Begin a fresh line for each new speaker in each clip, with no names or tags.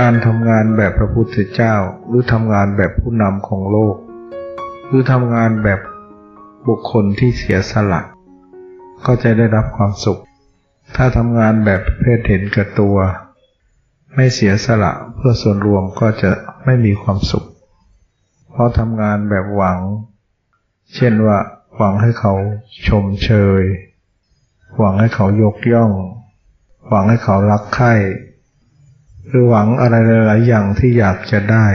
การทำงานแบบพระพุทธเจ้า หรือทำงานแบบผู้นำของโลก หรือทำงานแบบบุคคลที่เสียสละ ก็จะได้รับความสุข ถ้าทำงานแบบเพศเห็นแก่ตัว ไม่เสียสละเพื่อส่วนรวมก็จะไม่มีความสุข เพราะทำงานแบบหวัง เช่นว่าหวังให้เขาชมเชย หวังให้เขายกย่อง หวังให้เขารักใคร่ หรือหวังอะไรหลาย ๆ อย่างที่อยากจะได้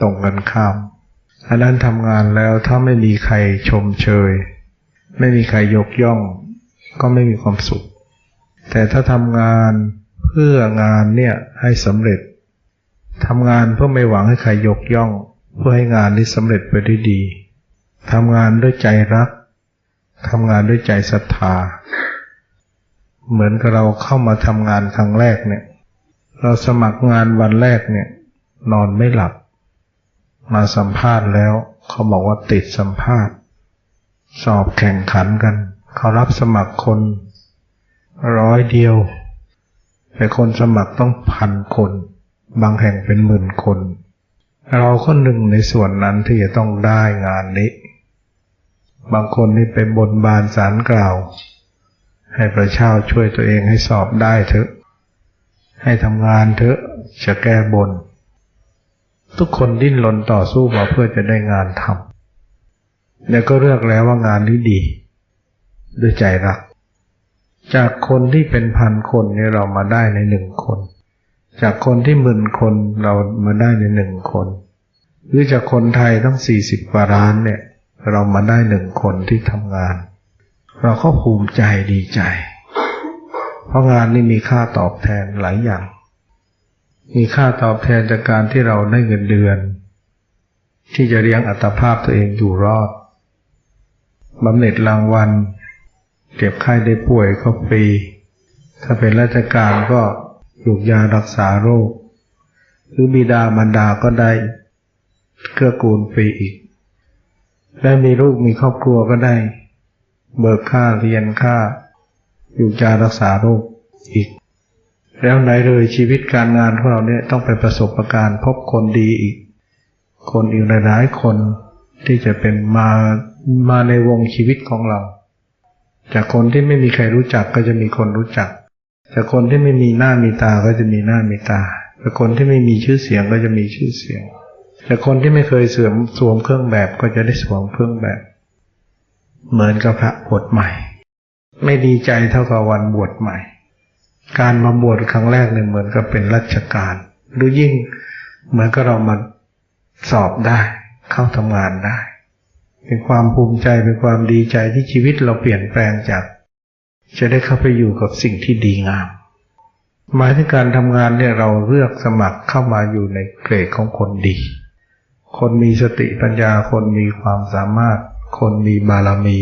ตรงกันข้ามอันนั้นทำงานแล้วถ้าไม่มีใครชมเชย ไม่มีใครยกย่อง ก็ไม่มีความสุข แต่ถ้าทำงานเพื่องานเนี่ยให้สำเร็จทำงานเพื่อไม่หวังให้ใครยกย่อง เพื่อให้งานนี้สำเร็จไปได้ดีทำงานด้วยใจรักทำงานด้วยใจศรัทธา เหมือนกับเราเข้ามาทำงานครั้งแรกเนี่ย เราสมัครงานวันแรกเนี่ย นอนไม่หลับ มาสัมภาษณ์แล้ว เขาบอกว่าติดสัมภาษณ์ สอบแข่งขันกัน เขารับสมัครคนร้อยเดียว แต่คนสมัครต้องพันคน บางแห่งเป็นหมื่นคน เราก็หนึ่งในส่วนนั้นที่จะต้องได้งานนี้ บางคนนี่ไปบนบานสารกล่าว ให้พระเจ้าช่วยตัวเองให้สอบได้เถอะ ให้ทำงานเถอะจะแก้บน ทุกคนดิ้นรนต่อสู้มาเพื่อจะได้งานทำแล้วก็เลือกแล้วว่างานนี้ดี ด้วยใจรัก จากคนที่เป็นพันคนเนี่ยเรามาได้ในหนึ่งคน จากคนที่หมื่นคนเรามาได้ในหนึ่งคนหรือจากคนไทยต้งสี่สิบกว่าล้านเนี่ย เรามาได้หนึ่งคนที่ทำงาน เราก็ภูมิใจดีใจ เพราะงานนี้มีค่าตอบแทนหลายอย่าง มีค่าตอบแทนจากการที่เราได้เงินเดือน ที่จะเลี้ยงอัตภาพตัวเองอยู่รอดบำเหน็จรางวัล เก็บไข้ได้ป่วยก็ฟรีถ้าเป็นราชการก็ยูกยารักษาโรค หรือบิดามารดาก็ได้เกื้อกูลฟรีอีก และมีลูกมีครอบครัวก็ได้ เบิกค่าเรียนค่า อยู่ยารักษาโรคอีก แล้วไหนเลยชีวิตการงานของเราเนี่ยต้องไปประสบประการพบคนดีอีก คนอีกหลายๆคนที่จะเป็นมามาในวงชีวิตของเรา จากคนที่ไม่มีใครรู้จักก็จะมีคนรู้จัก จากคนที่ไม่มีหน้ามีตาก็จะมีหน้ามีตา จากคนที่ไม่มีชื่อเสียงก็จะมีชื่อเสียง จากคนที่ไม่เคยเสื่อมสวมเครื่องแบบก็จะได้สวมเครื่องแบบ เหมือนกับพระบวชใหม่ ไม่ดีใจเท่ากับวันบวชใหม่ การมาบวชครั้งแรกเนี่ยเหมือนกับเป็นราชการหรือยิ่งเหมือนกับเรามาสอบได้ เข้าทำงานได้ เป็นความภูมิใจเป็นความดีใจที่ชีวิตเราเปลี่ยนแปลงจาก จะได้เข้าไปอยู่กับสิ่งที่ดีงามหมายถึงการทำงานเนี่ยเราเลือกสมัครเข้ามาอยู่ในเกรดของคนดี คนมีสติปัญญาคนมีความสามารถ คนมีบารมี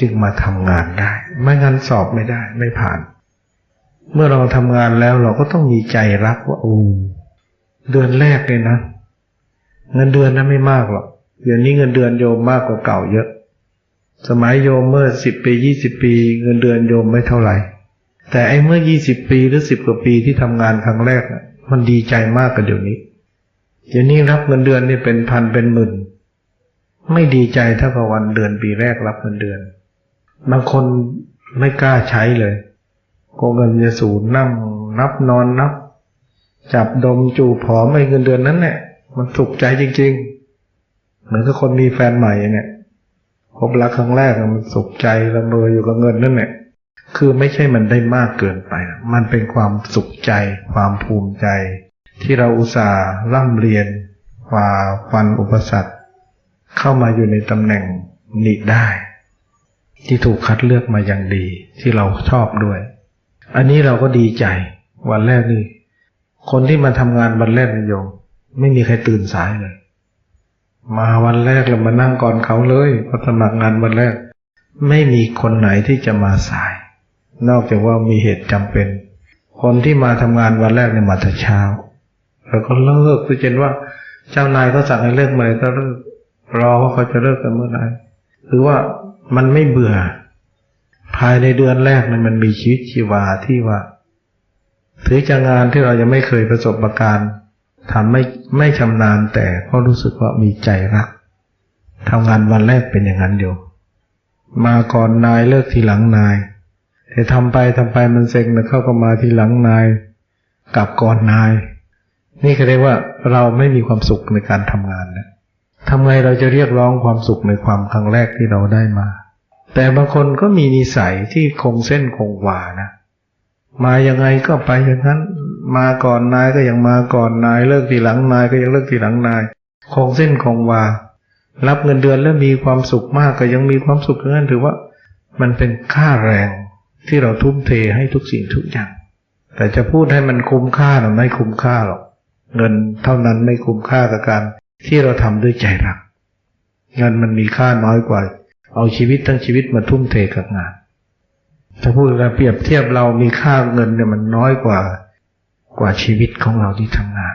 จึงมาทำงานได้ ไม่งั้นสอบไม่ได้ ไม่ผ่าน เมื่อเราทำงานแล้วเราก็ต้องมีใจรักว่าโอ้เดือนแรกเลยนะ เงินเดือนนั้นไม่มากหรอกเดี๋ยวนี้เงินเดือนโยมมากกว่าเก่าเยอะ สมัยโยมเมื่อสิบปียี่สิบปี เงินเดือนโยมไม่เท่าไหร่ แต่ไอ้เมื่อยี่สิบปีหรือสิบกว่าปีที่ทำงานครั้งแรกน่ะมันดีใจมากกว่าเดี๋ยวนี้ เดี๋ยวนี้รับเงินเดือนนี่เป็นพันเป็นหมื่น ไม่ดีใจเท่ากับวันเดือนปีแรกรับเงินเดือน บางคนไม่กล้าใช้เลยโกเงินจะสูญนั่งนับนอนนับ จับดมจูผอมไอ้เงินเดือนนั้นเนี่ยมันสุขใจจริง ๆ เหมือนกับคนมีแฟนใหม่เนี่ยพบรักครั้งแรกมันสุขใจละเมออยู่กับเงินนั่นแหละคือไม่ใช่มันได้มากเกินไป มันเป็นความสุขใจ ความภูมิใจ ที่เราอุตส่าห์ร่ำเรียนฝ่าฟันอุปสรรคเข้ามาอยู่ในตำแหน่งนี้ได้ ที่ถูกคัดเลือกมาอย่างดี ที่เราชอบด้วย อันนี้เราก็ดีใจวันแรกนี่คนที่มาทำงานวันแรกนิยมไม่มีใครตื่นสายเลย มาวันแรกเรามานั่งก่อนเขาเลยพอสมัครงานวันแรก ไม่มีคนไหนที่จะมาสาย นอกจากว่ามีเหตุจำเป็น คนที่มาทำงานวันแรกเนี่ยมาแต่เช้า แล้วก็เลิกคือเช่นว่าเจ้านายเขาสั่งให้เลิกเมื่อไหร่ก็เลิกรอว่าเขาจะเลิกกันเมื่อไหร่หรือว่า มันไม่เบื่อ ภายในเดือนแรกเนี่ยมันมีชีวิตชีวาที่ว่า ถือจะงานที่เรายังไม่เคยประสบประการทำไม่ไม่ชำนาญแต่ก็รู้สึกว่ามีใจรักทำงานวันแรกเป็นอย่างนั้นอยู่มาก่อนนายเลิกทีหลังนาย แต่ทำไปทำไปมันเซ็งนะเข้าก็มาทีหลังนาย กลับก่อนนาย นี่ก็เรียกว่าเราไม่มีความสุขในการทำงานนะ ทำไงเราจะเรียกร้องความสุขในความครั้งแรกที่เราได้มา แต่บางคนก็มีนิสัยที่คงเส้นคงวานะ มายังไงก็ไปอย่างนั้น มาก่อนนายก็ยังมาก่อนนาย เลิกทีหลังนายก็ยังเลิกทีหลังนาย คงเส้นคงวา รับเงินเดือนแล้วมีความสุขมากก็ยังมีความสุขอย่างนั้นถือว่า มันเป็นค่าแรงที่เราทุ่มเทให้ทุกสิ่งทุกอย่าง แต่จะพูดให้มันคุ้มค่าหรือไม่คุ้มค่าหรอก เงินเท่านั้นไม่คุ้มค่ากับการ ที่เราทำด้วยใจรักเงินมันมีค่าน้อยกว่า เอาชีวิตทั้งชีวิตมาทุ่มเทกับงาน ถ้าพูดกันเปรียบเทียบเรามีค่าเงินเนี่ยมันน้อยกว่ากว่าชีวิตของเราที่ทำงาน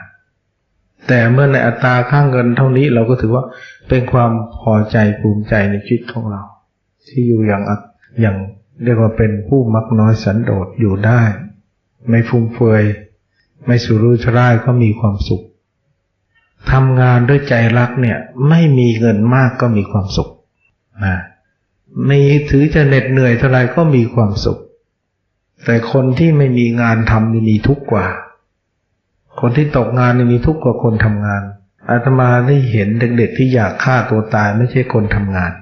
แต่เมื่อในอัตราค่าเงินเท่านี้เราก็ถือว่าเป็นความพอใจภูมิใจในชีวิตของเรา ที่อยู่อย่างอย่างเรียกว่าเป็นผู้มักน้อยสันโดษอยู่ได้ ไม่ฟุ่มเฟือยไม่สุรุ่ยร่ายก็มีความสุข ทำงานด้วยใจรักเนี่ย ไม่มีเงินมากก็มีความสุขนะมีถือจะเหน็ดเหนื่อยเท่าไรก็มีความสุข แต่คนที่ไม่มีงานทำนี่มีทุกข์กว่า คนที่ตกงานนี่มีทุกข์กว่าคนทำงาน อาตมาได้เห็นเด็กๆที่อยากฆ่าตัวตายไม่ใช่คนทำงาน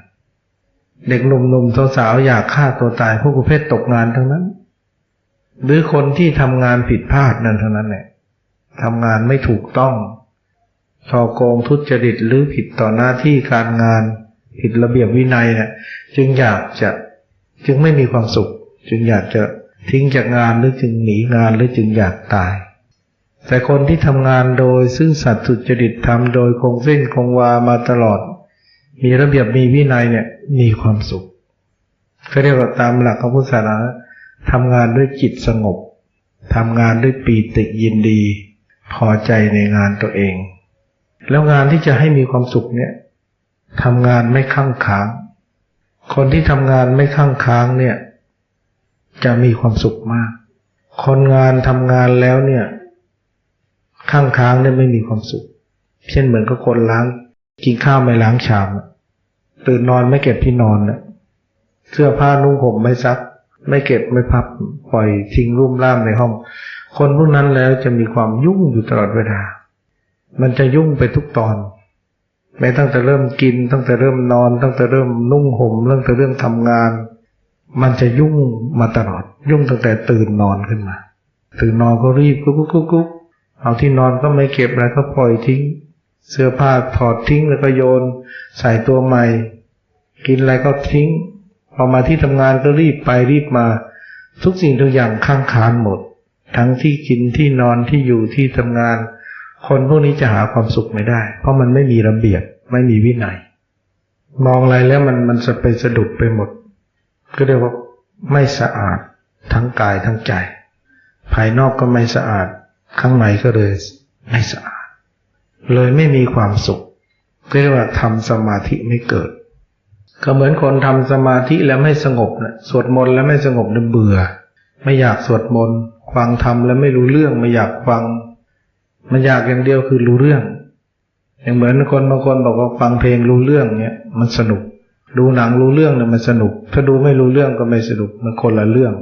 เด็กหนุ่มๆสาวๆอยากฆ่าตัวตายพวกประเภทตกงานทั้งนั้น หรือคนที่ทำงานผิดพลาดนั่นเท่านั้นแหละทำงานไม่ถูกต้อง ช่อโกงทุจริตหรือผิดต่อหน้าที่การงาน ผิดระเบียบวินัยเนี่ยจึงอยากจะจึงไม่มีความสุข จึงอยากจะทิ้งจากงานหรือจึงหนีงานหรือจึงอยากตาย แต่คนที่ทำงานโดยซึ่งสัตว์สุจริตทำโดยคงเส้นคงวามาตลอด มีระเบียบมีวินัยเนี่ยมีความสุขเขาเรียกว่าตามหลักของพุทธศาสนาทำงานด้วยจิตสงบทำงานด้วยปีติยินดี พอใจในงานตัวเอง แล้วงานที่จะให้มีความสุขเนี่ยทำงานไม่ข้างค้าง คนที่ทำงานไม่ข้างค้างเนี่ย จะมีความสุขมาก คนงานทำงานแล้วเนี่ย ข้างค้างเนี่ยไม่มีความสุข เช่นเหมือนกับคนล้าง กินข้าวไม่ล้างชามตื่นนอนไม่เก็บที่นอนนะเสื้อผ้านุ่งห่มไม่ซัก ไม่เก็บไม่พับปล่อยทิ้งรุ่มร่ามในห้อง คนพวกนั้นแล้วจะมีความยุ่งอยู่ตลอดเวลา มันจะยุ่งไปทุกตอนแม้ตั้งแต่เริ่มกิน ตั้งแต่เริ่มนอน ตั้งแต่เริ่มนุ่งห่มตั้งแต่เรื่องทำงาน มันจะยุ่งมาตลอด ยุ่งตั้งแต่ตื่นนอนขึ้นมา ตื่นนอนก็รีบกุ๊กกุ๊กกุ๊กกุ๊กเอาที่นอนก็ไม่เก็บอะไรก็ปล่อยทิ้ง เสื้อผ้าถอดทิ้งแล้วก็โยน ใส่ตัวใหม่ กินอะไรก็ทิ้งพอมาที่ทำงานก็รีบไปรีบมา ทุกสิ่งทุกอย่างข้างคานหมด ทั้งที่กินที่นอนที่อยู่ที่ทำงาน คนพวกนี้จะหาความสุขไม่ได้ เพราะมันไม่มีระเบียบไม่มีวินัย มองอะไรแล้วมันมันจะไปสะดุดไปหมด ก็เรียกว่าไม่สะอาดทั้งกายทั้งใจ ภายนอกก็ไม่สะอาด ข้างในก็เลยไม่สะอาด เลยไม่มีความสุขเรียกว่าทำสมาธิไม่เกิด ก็เหมือนคนทำสมาธิแล้วไม่สงบนะสวดมนต์แล้วไม่สงบเนี่เบื่อ ไม่อยากสวดมนต์ฟังธรรมแล้วไม่รู้เรื่องไม่อยากฟัง มันอยากอย่างเดียวคือรู้เรื่อง อย่างเหมือนคนบางคนบอกว่าฟังเพลงรู้เรื่องเนี่ยมันสนุก ดูหนังรู้เรื่องเนี่ยมันสนุก ถ้าดูไม่รู้เรื่องก็ไม่สนุกมันคนละเรื่อง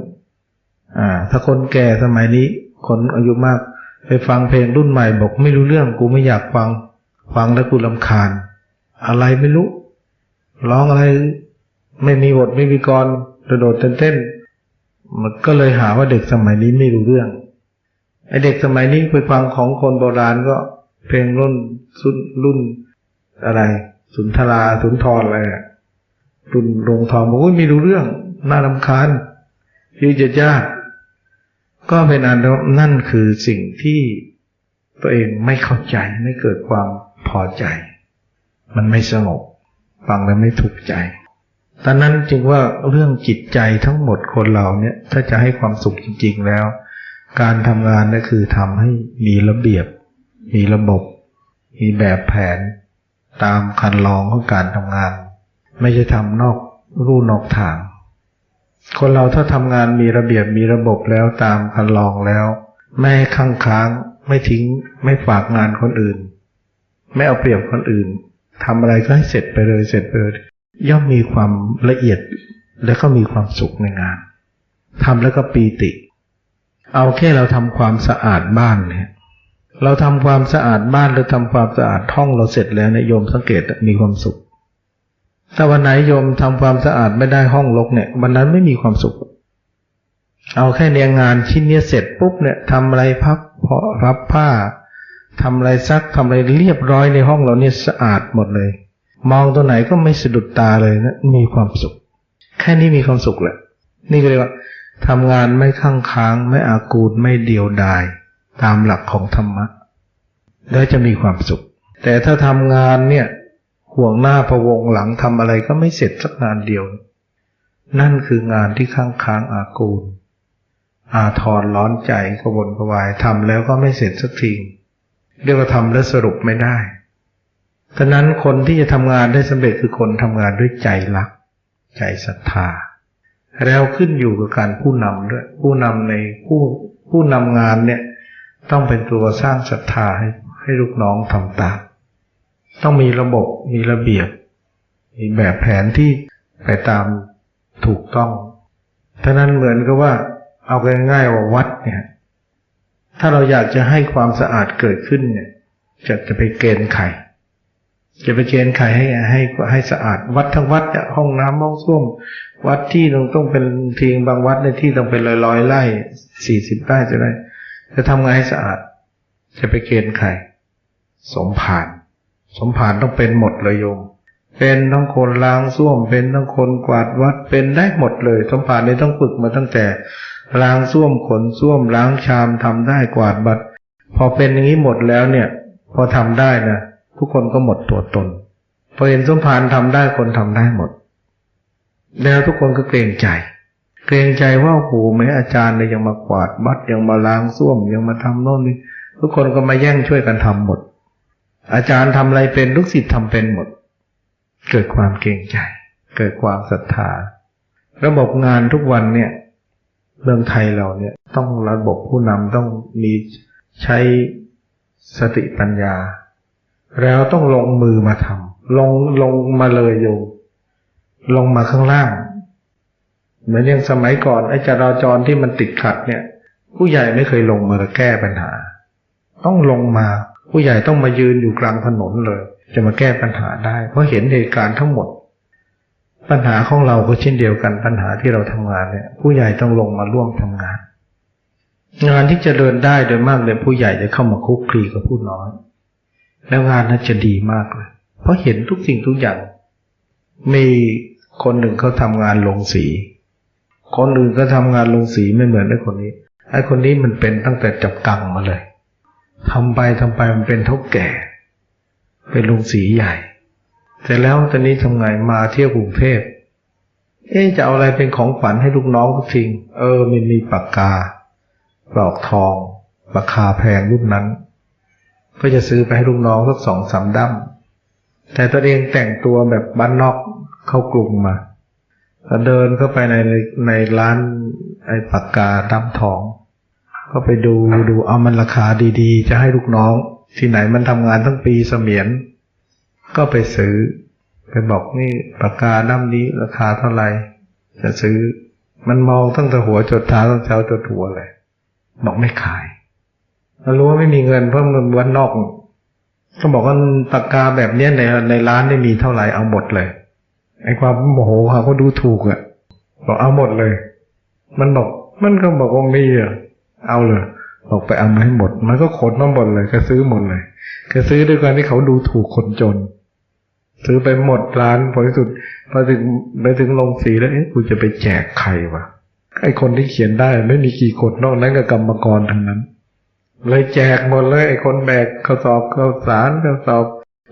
อ่า ถ้าคนแก่สมัยนี้ คนอายุมาก ไปฟังเพลงรุ่นใหม่ บอกไม่รู้เรื่องกูไม่อยากฟัง ฟังแล้วกูลำคาญ อะไรไม่รู้ร้องอะไรไม่มีบทไม่มีกรกระโดดเต้นเต้นมันก็เลยหาว่าเด็กสมัยนี้ไม่รู้เรื่อง ไอเด็กสมัยนี้ไปฟังของคนโบราณก็เพลงรุ่นรุ่นรุ่นอะไร สุนทราสุนทรอะไรอะรุ่นโรงทองบอกว่าไม่รู้เรื่อง น่ารำคาญยืดยยากก็เป็นอันนั่นคือสิ่งที่ตัวเองไม่เข้าใจไม่เกิดความพอใจ มันไม่สงบฟังแล้วไม่ถูกใจตอนนั้นจึงว่าเรื่องจิตใจทั้งหมดคนเราเนี่ย ถ้าจะให้ความสุขจริง ๆ แล้ว การทำงานก็คือทำให้มีระเบียบ มีระบบ มีแบบแผน ตามคันลองของการทำงาน ไม่ใช่ทำนอกรูนอกทาง คนเราถ้าทำงานมีระเบียบมีระบบแล้วตามคันลองแล้ว ไม่ข้างค้างไม่ทิ้งไม่ฝากงานคนอื่น ไม่เอาเปรียบคนอื่นทำอะไรก็ให้เสร็จไปเลยเสร็จไปเลยย่อมมีความละเอียดแล้วก็มีความสุขในงานทำแล้วก็ปีติ เอาแค่เราทำความสะอาดบ้านเนี่ย เราทำความสะอาดบ้านหรือทำความสะอาดห้องเราเสร็จแล้วเนี่ยโยมสังเกตมีความสุข ถ้าวันไหนโยมทำความสะอาดไม่ได้ห้องรกเนี่ยวันนั้นไม่มีความสุข เอาแค่เนี่ยงานชิ้นเนี้ยเสร็จปุ๊บเนี่ยทำอะไรพับเพาะรับผ้าทำอะไรซักทำอะไรเรียบร้อยในห้องเราเนี่ยสะอาดหมดเลย มองตัวไหนก็ไม่สะดุดตาเลยนะมีความสุข แค่นี้มีความสุขแหละนี่ก็เรียกว่า ทำงานไม่ข้างค้างไม่อากูดไม่เดียวดาย ตามหลักของธรรมะ แล้วจะมีความสุข แต่ถ้าทำงานเนี่ยห่วงหน้าพะวงหลังทำอะไรก็ไม่เสร็จสักงานเดียว นั่นคืองานที่ข้างค้างอากูล อาทรร้อนใจกระวนกระวายทำแล้วก็ไม่เสร็จสักทีเรียกว่าทำแล้วสรุปไม่ได้ฉะนั้นคนที่จะทำงานได้สำเร็จคือคนทำงานด้วยใจรัก ใจศรัทธา แล้วขึ้นอยู่กับการผู้นำด้วย ผู้นำในผู้ผู้นำงานเนี่ย ต้องเป็นตัวสร้างศรัทธาให้ให้ลูกน้องทำตาม ต้องมีระบบมีระเบียบ มีแบบแผนที่ไปตามถูกต้องท่านั้นเหมือนกับว่า เอาง่ายๆว่าวัดเนี่ย ถ้าเราอยากจะให้ความสะอาดเกิดขึ้นเนี่ย จะจะไปเกณฑ์ไข่ จะไปเกณฑ์ไข่ให้ให้ให้สะอาดวัดทั้งวัดห้องน้ำห้องส้วมวัดที่ต้องต้องเป็นเพีงบางวัดในที่ต้องเป็นร้อยร้อยไร่สี่สิบไร่จะได้จะทำไงให้สะอาด จะไปเกณฑ์ไข่สมผาน สมผานต้องเป็นหมดเลยโยม เป็นทั้งคนล้างส้วม เป็นทั้งคนกวาดวัดเป็นได้หมดเลย สมผานนี่ต้องฝึกมาตั้งแต่ล้างส้วมขนส้วมล้างชามทำได้กวาดบัด พอเป็นอย่างนี้หมดแล้วเนี่ย พอทำได้นะ ทุกคนก็หมดตัวตนพอเห็นสมภารทำได้คนทำได้หมด แล้วทุกคนก็เกรงใจ เกรงใจว่าโอ้โหแม้อาจารย์เนี่ยยังมากวาดบัดยังมาล้างส้วมยังมาทำโน่นนี่ทุกคนก็มาแย่งช่วยกันทำหมด อาจารย์ทำอะไรเป็นลูกศิษย์ทำเป็นหมด เกิดความเกรงใจ เกิดความศรัทธา ระบบงานทุกวันเนี่ยเมืองไทยเราเนี่ยต้องระบบผู้นำต้องมีใช้สติปัญญา แล้วต้องลงมือมาทำลงลงมาเลยโยมลงมาข้างล่าง เหมือนอย่างสมัยก่อนไอ้จราจรที่มันติดขัดเนี่ย ผู้ใหญ่ไม่เคยลงมาแก้ปัญหา ต้องลงมา ผู้ใหญ่ต้องมายืนอยู่กลางถนนเลย จะมาแก้ปัญหาได้ เพราะเห็นเหตุการณ์ทั้งหมด ปัญหาของเราก็เช่นเดียวกันปัญหาที่เราทำงานเนี่ย ผู้ใหญ่ต้องลงมาร่วมทำงาน งานที่จะเดินได้โดยมากเลยผู้ใหญ่จะเข้ามาคุกคลีกับผู้น้อย แล้วงานนั้นจะดีมากเลยเพราะเห็นทุกสิ่งทุกอย่าง มีคนหนึ่งเขาทำงานลงสี คนอื่นก็ทำงานลงสีไม่เหมือนไอ้คนนี้ไอ้คนนี้มันเป็นตั้งแต่จับกังมาเลยทำไปทำไปมันเป็นเท่าแก่ เป็นลงสีใหญ่เสร็จแล้วตอนนี้ทำไงมาเที่ยวกรุงเทพเอ๊จะเอาอะไรเป็นของขวัญให้ลูกน้องก็ทิ้งเออมันมีปากกาปลอกทองราคาแพงรุ่นนั้น ก็จะซื้อไปให้ลูกน้องสักสองสามดั้มแต่ตัวเองแต่งตัวแบบบ้านนอกเข้ากรุงมมาก็เดินเข้าไปในในร้านไอ้ปากกาดั้มทอง ก็ไปดูดูเอามันราคาดีๆ จะให้ลูกน้อง ที่ไหนมันทำงานทั้งปีเสมียน ก็ไปซื้อ ไปบอกนี่ปากกาด้มนี้ราคาเท่าไหร่จะซื้อ มันมองตั้งแต่หัวจดเท้าตั้งเท้าจดหัวเลยบอกไม่ขาย เรารู้ว่าไม่มีเงินเพราะมันวันนอก ก็บอกว่าปากกาแบบเนี้ยในในร้านไม่มีเท่าไหร่เอาหมดเลยไอ้ความโมโหเขาก็ดูถูกอะ่ะบอกเอาหมดเลย มันบอกมันก็บอกว่ามีอะเอาเลยบอกไปเอามาให้หมด มันก็ขนมาหมดเลย ก็ซื้อหมดเลย ก็ซื้อด้วยการที่เขาดูถูกคนจน ซื้อไปหมดร้านผลที่สุดพอถึงไปถึงลงสีแล้วเอ๊ะกูจะไปแจกใครวะไอคนที่เขียนได้ไม่มีกี่คนนอกนั้นก็กรรมกรทั้งนั้น เลยแจกหมดเลยไอ้คนแบกข้อสอบข้อสารข้อสอบ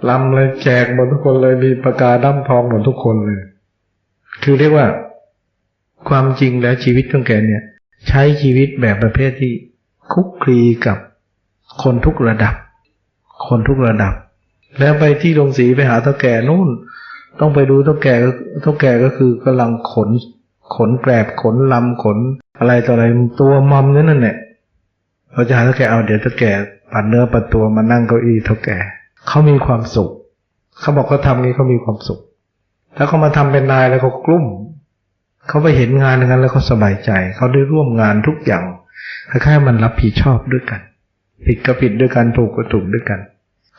ลำเลยแจกหมดทุกคนเลยมีประกาศด้ำทองหมดทุกคนเลย คือเรียกว่า ความจริงแล้วชีวิตของแกเนี่ย ใช้ชีวิตแบบประเภทที่คุกคลีกับคนทุกระดับ คนทุกระดับ แล้วไปที่โรงสีไปหาเท่าแก่นู่น ต้องไปดูเท่าแก่เท่าแก่ก็คือกำลังขน ขนแกรบขนลำขนอะไรต่ออะไรตัวมอมนั่นแหละ เราจะหาเท่าแก่เอาเดี๋ยวเท่าแก่ปัดเนื้อปัดตัวมานั่งเก้าอี้เท่าแก่เขามีความสุขเขาบอกเขาทำนี้เขามีความสุขถ้าเขามาทำเป็นนายแล้วเขากลุ้มเขาไปเห็นงานอย่างนั้นแล้วเขาสบายใจ เขาได้ร่วมงานทุกอย่างคล้ายๆมันรับผิดชอบด้วยกัน ผิดก็ผิดด้วยกันถูกก็ถูกด้วยกัน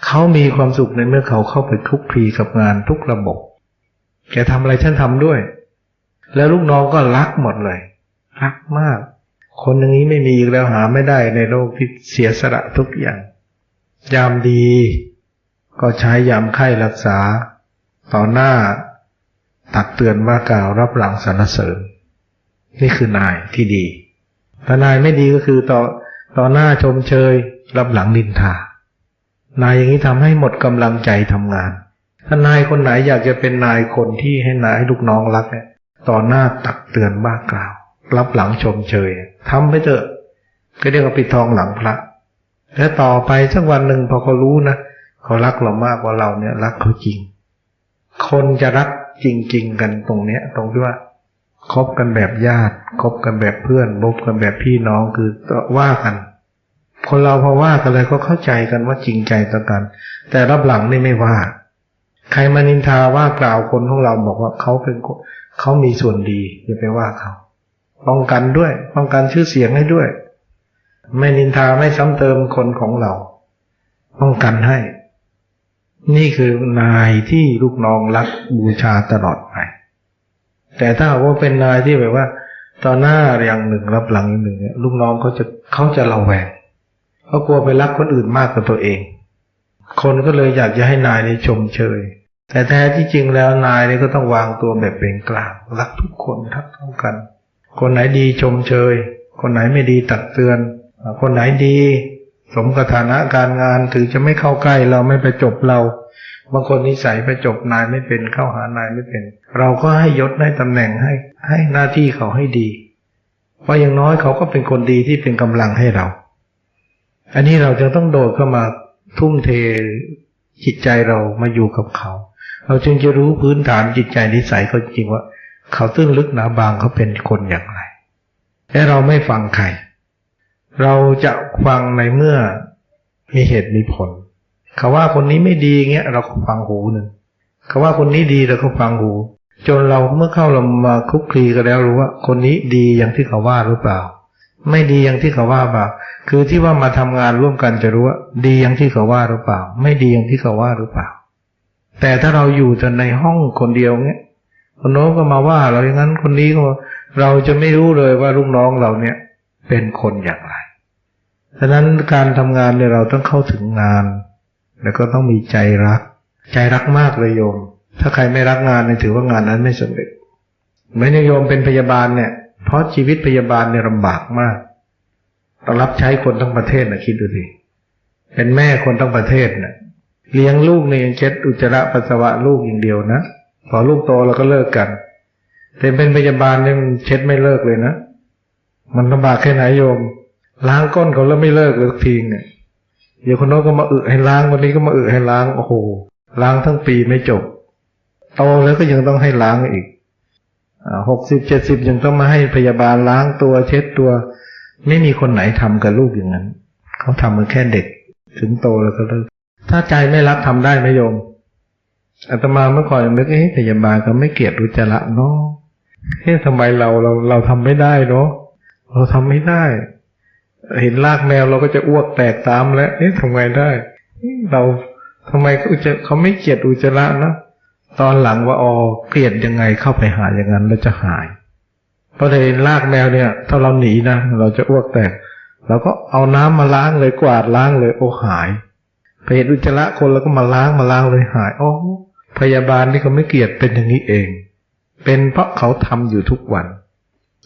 เขามีความสุขในเมื่อเขาเข้าไปคลุกคลีกับงานทุกระบบ แกทำอะไรฉันทำด้วย แล้วลูกน้องก็รักหมดเลย รักมาก คนอย่างนี้ไม่มีอีกแล้วหาไม่ได้ในโลกที่เสียสละทุกอย่าง ยามดี ก็ใช้ยามไข้รักษา ต่อหน้า ตักเตือนว่ากล่าวรับหลังสรรเสริญ นี่คือนายที่ดีถ้านายไม่ดีก็คือต่อต่อหน้าชมเชย รับหลังนินทา นายอย่างนี้ทำให้หมดกำลังใจทำงาน ถ้านายคนไหนอยากจะเป็นนายคนที่ให้นายให้ลูกน้องรักเนี่ยต่อหน้าตักเตือนบ้ากล่าว รับหลังชมเชยทำไปเถอะก็เรียกว่าปิดทองหลังพระ แล้วต่อไปสักวันหนึ่งพอเขารู้นะเขารักเรามากกว่าเราเนี่ย รักเขาจริง คนจะรักจริง ๆ กันตรงเนี้ย ตรงที่ว่าคบกันแบบญาติคบกันแบบเพื่อนคบกันแบบพี่น้องคือว่ากัน คนเราพอว่ากันเลยก็เข้าใจกันว่าจริงใจต่อกัน แต่รับหลังนี่ไม่ว่า ใครมานินทาว่ากล่าวคนของเราบอกว่าเขาเป็นเขามีส่วนดีอย่าไปว่าเขา ป้องกันด้วย ป้องกันชื่อเสียงให้ด้วย ไม่นินทาไม่ซ้ำเติมคนของเรา ป้องกันให้ นี่คือนายที่ลูกน้องรักบูชาตลอดไปแต่ถ้าหากว่าเป็นนายที่แบบว่าต่อหน้าอย่างหนึ่งรับหลังอย่างหนึ่งเนี่ยลูกน้องเขาจะเขาจะระแวงเขากลัวไปรักคนอื่นมากกว่าตัวเอง คนก็เลยอยากจะให้นายในชมเชย แต่แท้ที่จริงแล้วนายนี่ก็ต้องวางตัวแบบเป็นกลาง รักทุกคนทักเท่ากัน คนไหนดีชมเชย คนไหนไม่ดีตักเตือน คนไหนดี สมกับฐานะการงานถือจะไม่เข้าใกล้เราไม่ไปจบเราบางคนนิสัยไปจบนายไม่เป็นเข้าหานายไม่เป็น เราก็ให้ยศให้ตำแหน่งให้ให้หน้าที่เขาให้ดีเพราะอย่างน้อยเขาก็เป็นคนดีที่เป็นกำลังให้เรา อันนี้เราจะต้องโดดเข้ามาทุ่มเทจิตใจเรามาอยู่กับเขา เราจึงจะรู้พื้นฐานจิตใจนิสัยเขาจริงว่า เขาตื้นลึกหนาบางเขาเป็นคนอย่างไรและเราไม่ฟังใคร เราจะฟังในเมื่อมีเหตุมีผลเขาว่าคนนี้ไม่ดีเงี้ยเราก็ฟังหูหนึ่งเขาว่าคนนี้ดีเราก็ฟังหู จนเราเมื่อเข้าเรามาคุกคลีกันแล้วรู้ว่า คนนี้ดีอย่างที่เขาว่าหรือเปล่า ไม่ดีอย่างที่เขาว่าเปล่า คือที่ว่ามาทำงานร่วมกันจะรู้ว่า ดีอย่างที่เขาว่าหรือเปล่า ไม่ดีอย่างที่เขาว่าหรือเปล่า แต่ถ้าเราอยู่แต่ในห้องคนเดียวเงี้ย คนโน้นก็มาว่า เราอย่างนั้นคนนี้ก็เราจะไม่รู้เลยว่าลูกน้องเราเนี่ยเป็นคนอย่างไรฉะนั้นการทำงานเนี่ยเราต้องเข้าถึงงาน แล้วก็ต้องมีใจรัก ใจรักมากเลยโยม ถ้าใครไม่รักงานเนี่ยถือว่างานนั้นไม่สำเร็จเหมือนโยมเป็นพยาบาลเนี่ย เพราะชีวิตพยาบาลเนี่ยลำบากมากต้องรับใช้คนทั้งประเทศนะคิดดูดิเป็นแม่คนทั้งประเทศนะเลี้ยงลูกเนี่ยยังเช็ดอุจจาระปัสสาวะลูกอย่างเดียวนะ พอลูกโตเราก็เลิกกันแต่เป็นพยาบาลเนี่ยมันเช็ดไม่เลิกเลยนะ มันลำบากแค่ไหนโยม ล้างก้นเขาแล้วไม่เลิกเลยทีเนี่ยเดี๋ยวคนโน้นก็มาอึให้ล้างวันนี้ก็มาอึให้ล้างโอ้โหล้างทั้งปีไม่จบโตแล้วก็ยังต้องให้ล้างอีกหกสิบเจ็ดสิบยังต้องมาให้พยาบาลล้างตัวเช็ดตัว ไม่มีคนไหนทำกับลูกอย่างนั้น เขาทำกันแค่เด็ก ถึงโตแล้วก็เลิกถ้าใจไม่รักทำได้ไหมโยม อาตมาเมื่อก่อนยังนึกเอ๊ะพยาบาลเขาไม่เกลียดอุจจาระเนาะเอ๊ะทำไมเราเราเราทำไม่ได้เนาะเราทำไม่ได้ เห็นลากแมวเราก็จะอ้วกแตกตามแล้วเอ๊ะทำไงได้ เราทำไมเขาจะเขาไม่เกลียดอุจจาระนะตอนหลังว่าอ๋อเกลียดยังไงเข้าไปหาอย่างนั้นแล้วจะหายเพราะเห็นลากแมวเนี่ย ถ้าเราหนีนะเราจะอ้วกแตกเราก็เอาน้ำมาล้างเลยกวาดล้างเลย โอ้หายไปเห็นอุจจาระคนแล้วก็มาล้างมาล้างเลยหายอ๋อ พยาบาลที่เขาไม่เกลียดเป็นอย่างนี้เอง เป็นเพราะเขาทำอยู่ทุกวัน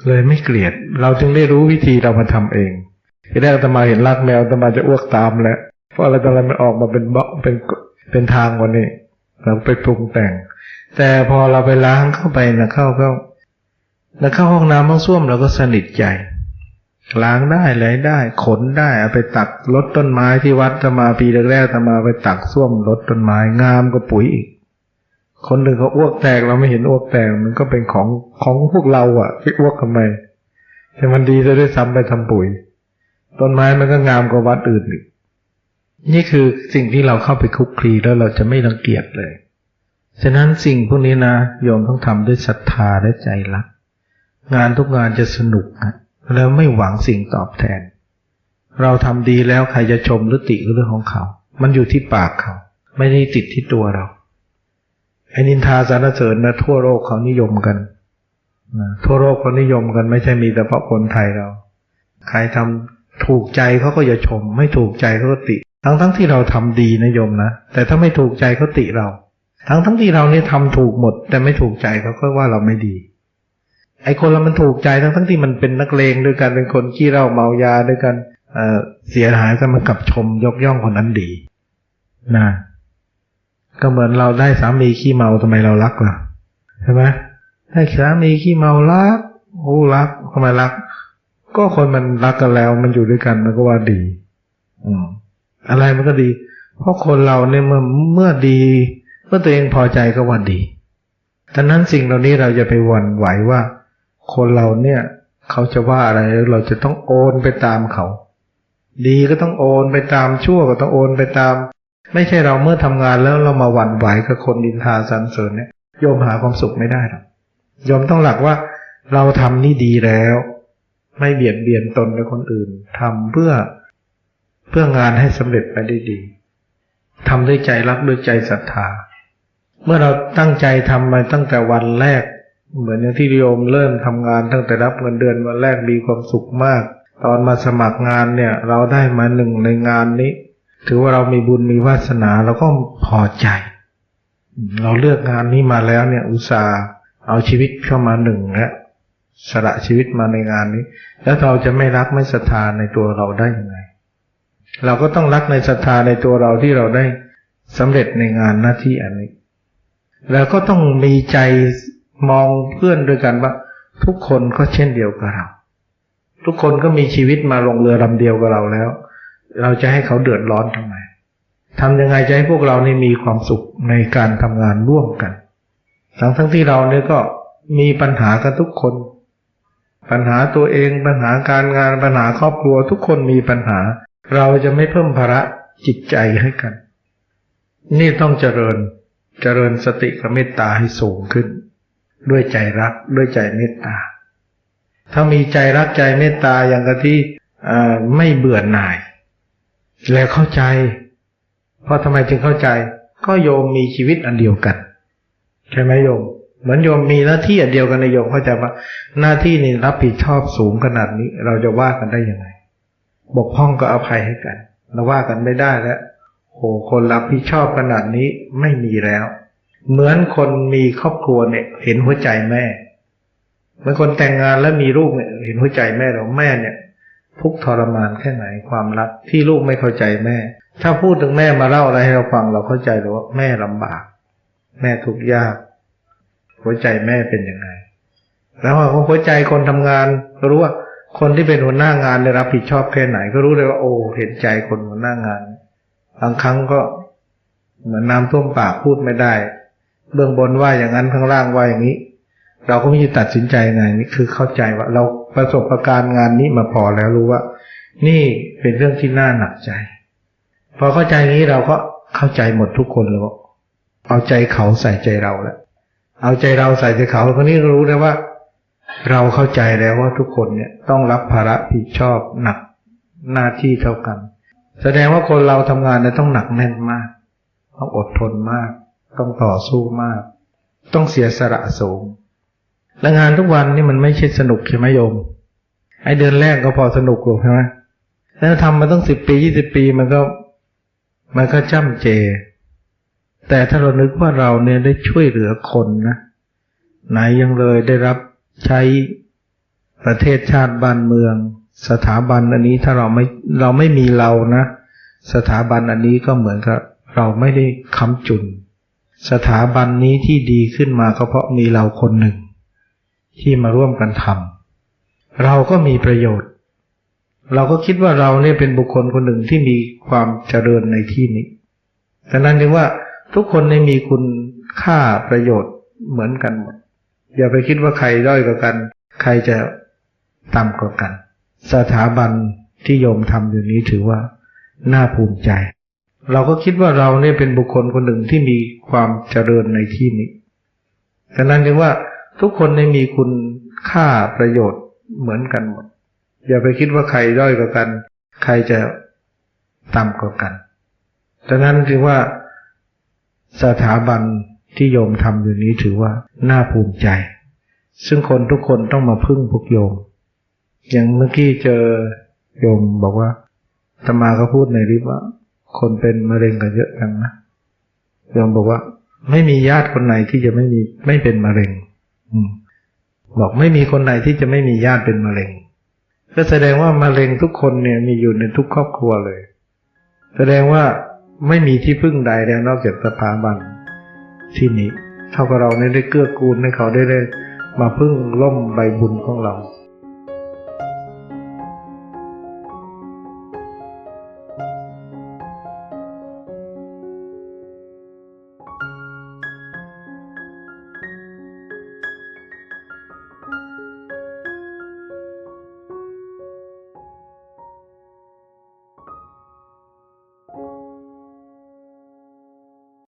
เลยไม่เกลียด เราจึงได้รู้วิธีเรามาทำเองที่แรกตมาเห็นลากแมวตมาจะอ้วกตามแล้วเพราะอะไรตอนนั้นมันออกมาเป็นเบาเป็นเป็นทางวันนี้ เราไปปรุงแต่ง แต่พอเราไปล้างเข้าไปนะเข้าเข้าแล้วเข้าห้องน้ำห้องส้วมเราก็สนิทใจ ล้างได้ไหลได้ ขนได้เอาไปตักรดต้นไม้ที่วัดตมาปีแรกๆตมาไปตักส้วมรดต้นไม้งามก็ปุ๋ยอีก คนหนึ่งเขาอ้วกแตกเราไม่เห็นอ้วกแตกมันก็เป็นของของพวกเราอะ่ะที่อ้วกทำไมแต่มันดีจะได้ซ้ำไปทำปุ๋ย ต้นไม้มันก็งามกว่าวัดอื่นอีกนี่คือสิ่งที่เราเข้าไปคุกคีแล้วเราจะไม่รังเกียจเลยฉะนั้นสิ่งพวกนี้นะโยมต้องทำด้วยศรัทธาและใจรัก งานทุกงานจะสนุกนะแล้วไม่หวังสิ่งตอบแทน เราทำดีแล้วใครจะชมหรือติก็เรื่องของเขา มันอยู่ที่ปากเขา ไม่ได้ติดที่ตัวเรา ไอ้นินทาสรรเสริญนะทั่วโลกเขานิยมกันนะทั่วโลกเขานิยมกันไม่ใช่มีแต่เพราะคนไทยเรา ใครทำถูกใจเขาก็จะชม ไม่ถูกใจเขาก็ติ ทั้งทั้งที่เราทำดีนะโยมนะแต่ถ้าไม่ถูกใจเขาติเรา ทั้งทั้งที่เราเนี่ยทำถูกหมด แต่ไม่ถูกใจเขาก็ว่าเราไม่ดี ไอ้คนเรามันถูกใจทั้งทั้งที่มันเป็นนักเลงด้วยกันเป็นคนขี้เหล้าเมายาด้วยกันเอเสียหายกันมันกลับชมยกย่องคนนั้นดี นะ ก็เหมือนเราได้สามีขี้เมาทำไมเรารักล่ะใช่ไหมได้สามีขี้เมารักโอ้รักทำไมรัก ก็คนมันรักกันแล้ว มันอยู่ด้วยกันมันก็ว่าดีอืมอะไรมันก็ดี เพราะคนเราเนี่ยเมื่อเมื่อดีเมื่อตัวเองพอใจก็ว่าดีดังนั้นสิ่งเหล่านี้เราจะไปหวั่นไหวว่า คนเราเนี่ย เขาจะว่าอะไรเราจะต้องโอนไปตามเขา ดีก็ต้องโอนไปตามชั่วก็ต้องโอนไปตาม ไม่ใช่เราเมื่อทำงานแล้วเรามาหวั่นไหวกับคนดินทาสรรเสริญเนี่ยโยมหาความสุขไม่ได้หรอกโยมต้องหลักว่าเราทำนี่ดีแล้ว ไม่เบียดเบียนตนและคนอื่นทำเพื่อเพื่องานให้สำเร็จไปได้ดีทำด้วยใจรักด้วยใจศรัทธา เมื่อเราตั้งใจทำมาตั้งแต่วันแรก เหมือนอย่างที่โยมเริ่มทำงานตั้งแต่รับเงินเดือนวันแรกมีความสุขมาก ตอนมาสมัครงานเนี่ย เราได้มาหนึ่งในงานนี้ ถือว่าเรามีบุญมีวาสนาเราก็พอใจ เราเลือกงานนี้มาแล้วเนี่ยอุตส่าห์เอาชีวิตเข้ามาหนึ่งแล้วสละชีวิตมาในงานนี้ แล้วเราจะไม่รักไม่ศรัทธาในตัวเราได้ยังไง เราก็ต้องรักในศรัทธาในตัวเราที่เราได้สำเร็จในงานหน้าที่อันนี้ แล้วก็ต้องมีใจมองเพื่อนด้วยกันว่าทุกคนก็เช่นเดียวกับเรา ทุกคนก็มีชีวิตมาลงเรือลำเดียวกับเราแล้ว เราจะให้เขาเดือดร้อนทำไมทำยังไงจะให้พวกเรานี่มีความสุขในการทำงานร่วมกัน ทั้งทั้งที่เราเนี่ยก็มีปัญหากันทุกคน ปัญหาตัวเองปัญหาการงานปัญหาครอบครัวทุกคนมีปัญหา เราจะไม่เพิ่มภาระจิตใจให้กัน นี่ต้องเจริญเจริญสติกับเมตตาให้สูงขึ้น ด้วยใจรักด้วยใจเมตตา ถ้ามีใจรักใจเมตตาอย่างกับที่ไม่เบื่อหน่าย แล้วเข้าใจ เพราะทำไมจึงเข้าใจ ก็โยมมีชีวิตอันเดียวกัน ใช่ไหมโยม เหมือนโยมมีหน้าที่อันเดียวกันในโยมเข้าใจว่าหน้าที่นี้รับผิดชอบสูงขนาดนี้ เราจะว่ากันได้ยังไง บกพร่องก็อภัยให้กันเราว่ากันไม่ได้แล้วโหคนรับผิดชอบขนาดนี้ไม่มีแล้ว เหมือนคนมีครอบครัวเนี่ย เห็นหัวใจแม่เหมือนคนแต่งงานแล้วมีลูกเนี่ยเห็นหัวใจแม่เราแม่เนี่ย ทุกทรมานแค่ไหนความรักที่ลูกไม่เข้าใจแม่ ถ้าพูดถึงแม่มาเล่าอะไรให้เราฟังเราเข้าใจเลยว่าแม่ลำบาก แม่ทุกข์ยาก หัวใจแม่เป็นยังไง แล้วพอหัวใจคนทำงานก็รู้ว่าคนที่เป็นหัวหน้างานได้รับผิดชอบแค่ไหน ก็รู้เลยว่าโอ้เห็นใจคนหัวหน้างานบางครั้งก็เหมือนน้ำท่วมปากพูดไม่ได้ เบื้องบนว่าอย่างนั้นข้างล่างว่าอย่างนี้ เราก็ไม่จะตัดสินใจไงนี่คือเข้าใจว่าเรา ประสบประการงานนี้มาพอแล้วรู้ว่า นี่เป็นเรื่องที่น่าหนักใจ พอเข้าใจนี้เราก็เข้าใจหมดทุกคนแล้วเอาใจเขาใส่ใจเราแล้วเอาใจเราใส่ใจเขาคนนี้รู้เลยว่า เราเข้าใจแล้วว่าทุกคนเนี่ยต้องรับภาระผิดชอบหนักหน้าที่เท่ากัน แสดงว่าคนเราทำงานเนี่ยต้องหนักแน่นมาก ต้องอดทนมาก ต้องต่อสู้มาก ต้องเสียสละสูง และงานทุกวันนี่มันไม่ใช่สนุกใช่ไหมโยม ไอเดือนแรกก็พอสนุกหรอกใช่ไหมแล้วทำมาตั้งสิบปียี่สิบปีมันก็มันก็จ้ำเจ แต่ถ้าเรานึกว่าเราเนี่ยได้ช่วยเหลือคนนะ ไหนยังเลยได้รับใช้ประเทศชาติบ้านเมือง สถาบันอันนี้ถ้าเราไม่เราไม่มีเรานะ สถาบันอันนี้ก็เหมือนกับเราไม่ได้ค้ำจุน สถาบันนี้ที่ดีขึ้นมาก็เพราะมีเราคนหนึ่ง ที่มาร่วมกันทำเราก็มีประโยชน์ เราก็คิดว่าเราเนี่ยเป็นบุคคลคนหนึ่งที่มีความเจริญในที่นี้ดังนั้นจึงว่าทุกคนในมีคุณค่าประโยชน์เหมือนกันหมด อย่าไปคิดว่าใครด้อยกว่ากัน ใครจะต่ำกว่ากัน สถาบันที่โยมทำอยู่นี้ถือว่าน่าภูมิใจ เราก็คิดว่าเราเนี่ยเป็นบุคคลคนหนึ่งที่มีความเจริญในที่นี้ฉะนั้นจึงว่า ทุกคนได้มีคุณค่าประโยชน์เหมือนกันหมด อย่าไปคิดว่าใครด้อยกว่ากัน ใครจะต่ำกว่ากันฉะนั้นจึงว่าสถาบันที่โยมทำอยู่นี้ถือว่าน่าภูมิใจ ซึ่งคนทุกคนต้องมาพึ่งพวกโยม อย่างเมื่อกี้เจอโยมบอกว่าธรรมาก็พูดในริบว่า คนเป็นมะเร็งกันเยอะจังนะโยมบอกว่า ไม่มีญาติคนไหนที่จะไม่มีไม่เป็นมะเร็ง บอกไม่มีคนไหนที่จะไม่มีญาติเป็นมะเร็ง ก็แสดงว่ามะเร็งทุกคนเนี่ยมีอยู่ในทุกครอบครัวเลย แสดงว่าไม่มีที่พึ่งใดแล้วนอกจากสถาบันที่นี้ เท่ากับเราเนี่ยได้เกื้อกูลให้เขาได้ได้มาพึ่งล่มใบบุญของเรา